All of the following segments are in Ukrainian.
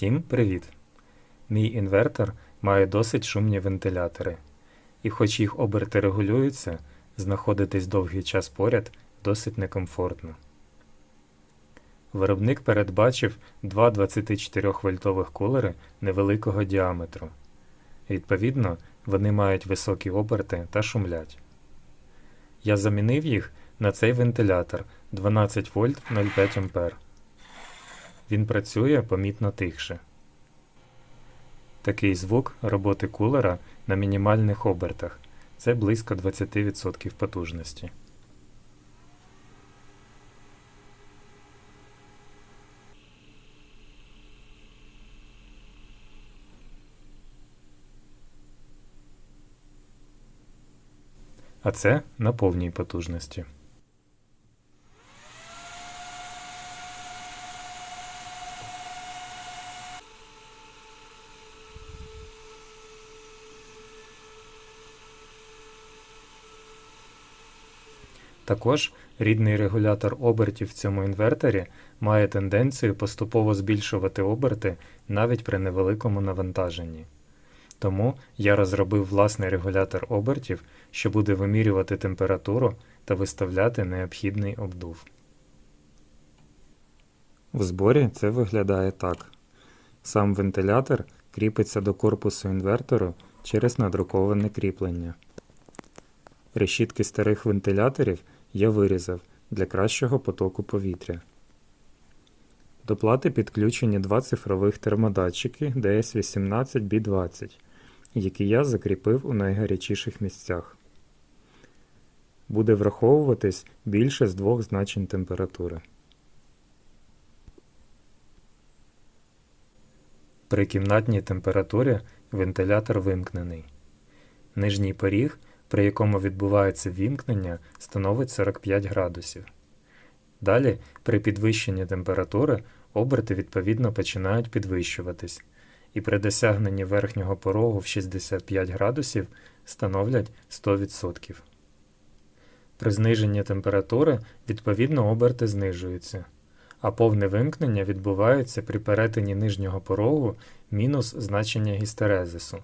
Всім привіт! Мій інвертор має досить шумні вентилятори, і хоч їх оберти регулюються, знаходитись довгий час поряд досить некомфортно. Виробник передбачив два 24 вольтових кулери невеликого діаметру. Відповідно, вони мають високі оберти та шумлять. Я замінив їх на цей вентилятор 12 вольт 0,5 ампер. Він працює помітно тихше. Такий звук роботи кулера на мінімальних обертах це близько 20% потужності. А це на повній потужності. Також рідний регулятор обертів в цьому інверторі має тенденцію поступово збільшувати оберти навіть при невеликому навантаженні. Тому я розробив власний регулятор обертів, що буде вимірювати температуру та виставляти необхідний обдув. В зборі це виглядає так. Сам вентилятор кріпиться до корпусу інвертору через надруковане кріплення. Решітки старих вентиляторів я вирізав для кращого потоку повітря. До плати підключені два цифрових термодатчики DS18B20, які я закріпив у найгарячіших місцях. Буде враховуватись більше з двох значень температури. При кімнатній температурі вентилятор вимкнений. Нижній поріг, при якому відбувається вімкнення, становить 45 градусів. Далі, при підвищенні температури, оберти відповідно починають підвищуватись, і при досягненні верхнього порогу в 65 градусів становлять 100%. При зниженні температури відповідно оберти знижуються, а повне вимкнення відбувається при перетині нижнього порогу мінус значення гістерезису.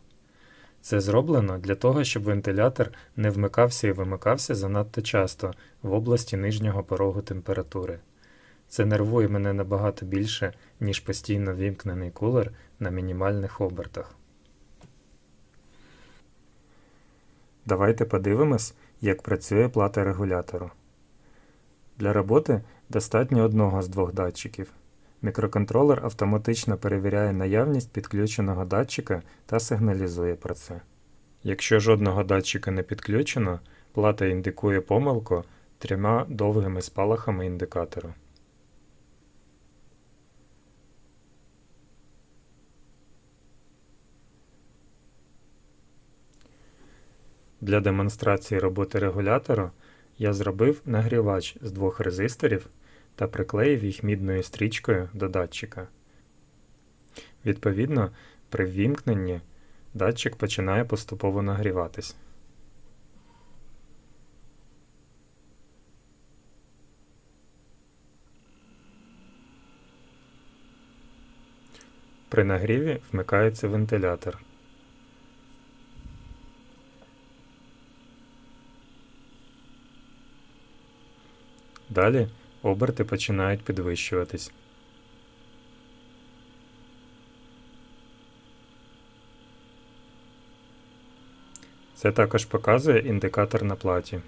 Це зроблено для того, щоб вентилятор не вмикався і вимикався занадто часто в області нижнього порогу температури. Це нервує мене набагато більше, ніж постійно вімкнений кулер на мінімальних обертах. Давайте подивимось, як працює плата регулятору. Для роботи достатньо одного з двох датчиків. Мікроконтролер автоматично перевіряє наявність підключеного датчика та сигналізує про це. Якщо жодного датчика не підключено, плата індикує помилку трьома довгими спалахами індикатору. Для демонстрації роботи регулятора я зробив нагрівач з двох резисторів та приклеїв їх мідною стрічкою до датчика. Відповідно, при ввімкненні датчик починає поступово нагріватись. При нагріві вмикається вентилятор. Далі оберти починають підвищуватись. Це також показує індикатор на платі.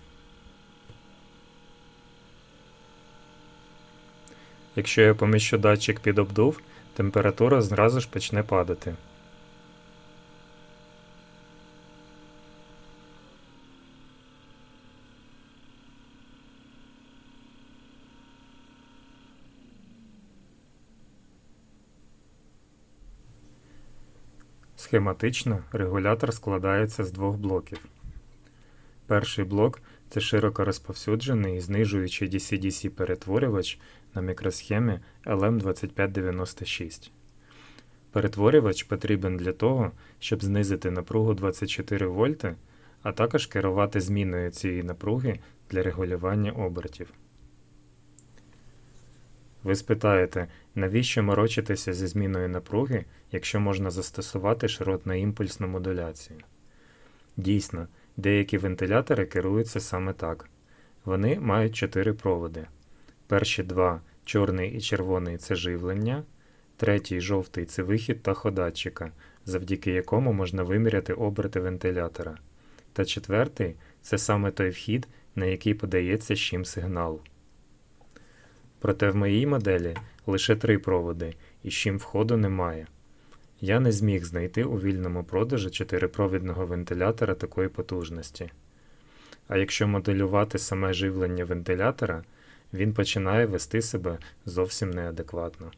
Якщо я поміщу датчик під обдув, температура зразу ж почне падати. Схематично регулятор складається з двох блоків. Перший блок це широко розповсюджений і знижуючий DC-DC перетворювач на мікросхемі LM2596. Перетворювач потрібен для того, щоб знизити напругу 24 вольти, а також керувати зміною цієї напруги для регулювання обертів. Ви спитаєте, навіщо морочитися зі зміною напруги, якщо можна застосувати широтно-імпульсну модуляцію? Дійсно, деякі вентилятори керуються саме так. Вони мають чотири проводи. Перші два чорний і червоний це живлення, третій жовтий це вихід таходатчика, завдяки якому можна виміряти оберти вентилятора. Та четвертий це саме той вхід, на який подається щим сигнал. Проте в моїй моделі лише три проводи, і чим входу немає. Я не зміг знайти у вільному продажі чотирипровідного вентилятора такої потужності. А якщо моделювати саме живлення вентилятора, він починає вести себе зовсім неадекватно.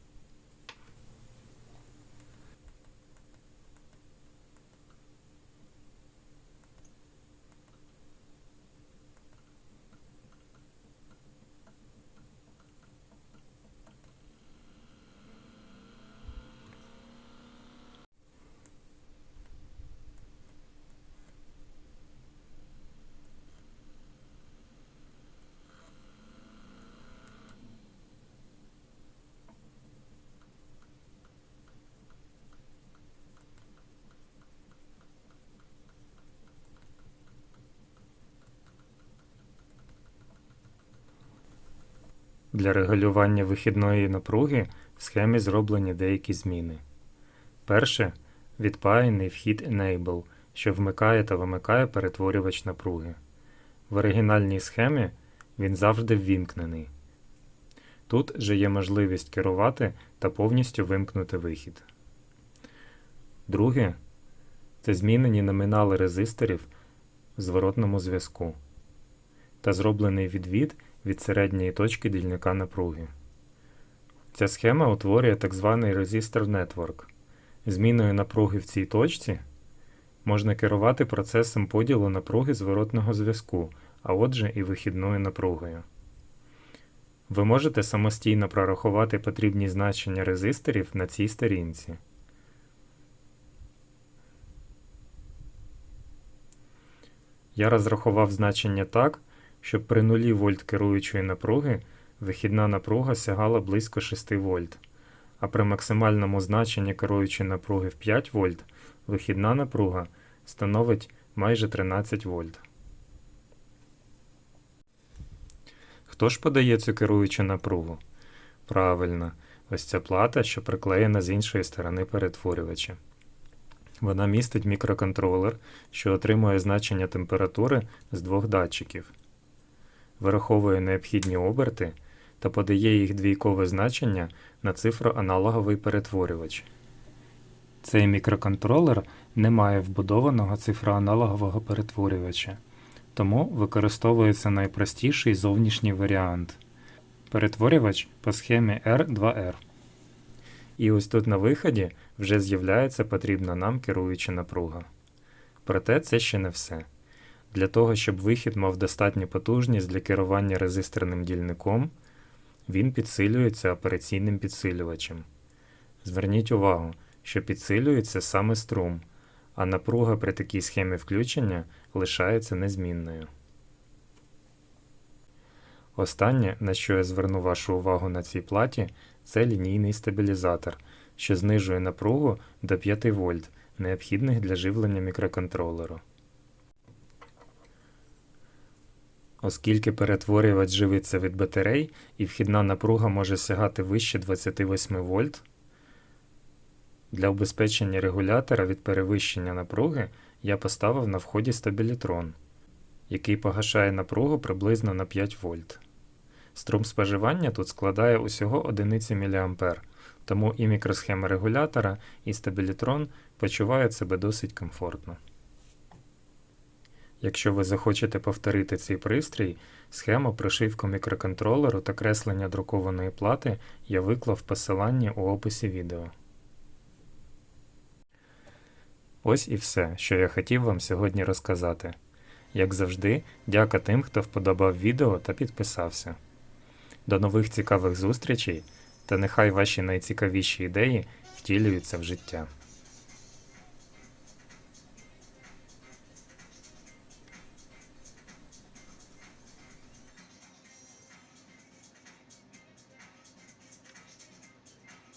Для регулювання вихідної напруги в схемі зроблені деякі зміни. Перше відпаяний вхід Enable, що вмикає та вимикає перетворювач напруги. В оригінальній схемі він завжди ввімкнений. Тут же є можливість керувати та повністю вимкнути вихід. Друге це змінені номінали резисторів в зворотному зв'язку та зроблений відвід від середньої точки дільника напруги. Ця схема утворює так званий резистор Network. Зміною напруги в цій точці можна керувати процесом поділу напруги зворотного зв'язку, а отже і вихідною напругою. Ви можете самостійно прорахувати потрібні значення резисторів на цій сторінці. Я розрахував значення так, щоб при нулі вольт керуючої напруги вихідна напруга сягала близько 6 вольт, а при максимальному значенні керуючої напруги в 5 вольт вихідна напруга становить майже 13 вольт. Хто ж подає цю керуючу напругу? Правильно, ось ця плата, що приклеєна з іншої сторони перетворювача. Вона містить мікроконтролер, що отримує значення температури з двох датчиків вираховує необхідні оберти та подає їх двійкове значення на цифроаналоговий перетворювач. Цей мікроконтролер не має вбудованого цифроаналогового перетворювача, тому використовується найпростіший зовнішній варіант перетворювач по схемі R2R. І ось тут на виході вже з'являється потрібна нам керуюча напруга. Проте це ще не все. Для того, щоб вихід мав достатню потужність для керування резисторним дільником, він підсилюється операційним підсилювачем. Зверніть увагу, що підсилюється саме струм, а напруга при такій схемі включення лишається незмінною. Останнє, на що я зверну вашу увагу на цій платі, це лінійний стабілізатор, що знижує напругу до 5 вольт, необхідних для живлення мікроконтролеру. Оскільки перетворювач живиться від батарей і вхідна напруга може сягати вище 28 вольт, для обезпечення регулятора від перевищення напруги я поставив на вході стабілітрон, який погашає напругу приблизно на 5 вольт. Струм споживання тут складає усього 1 мА, тому і мікросхема регулятора, і стабілітрон почувають себе досить комфортно. Якщо ви захочете повторити цей пристрій, схему прошивку мікроконтролеру та креслення друкованої плати я виклав в посиланні у описі відео. Ось і все, що я хотів вам сьогодні розказати. Як завжди, дяка тим, хто вподобав відео та підписався. До нових цікавих зустрічей та нехай ваші найцікавіші ідеї втілюються в життя.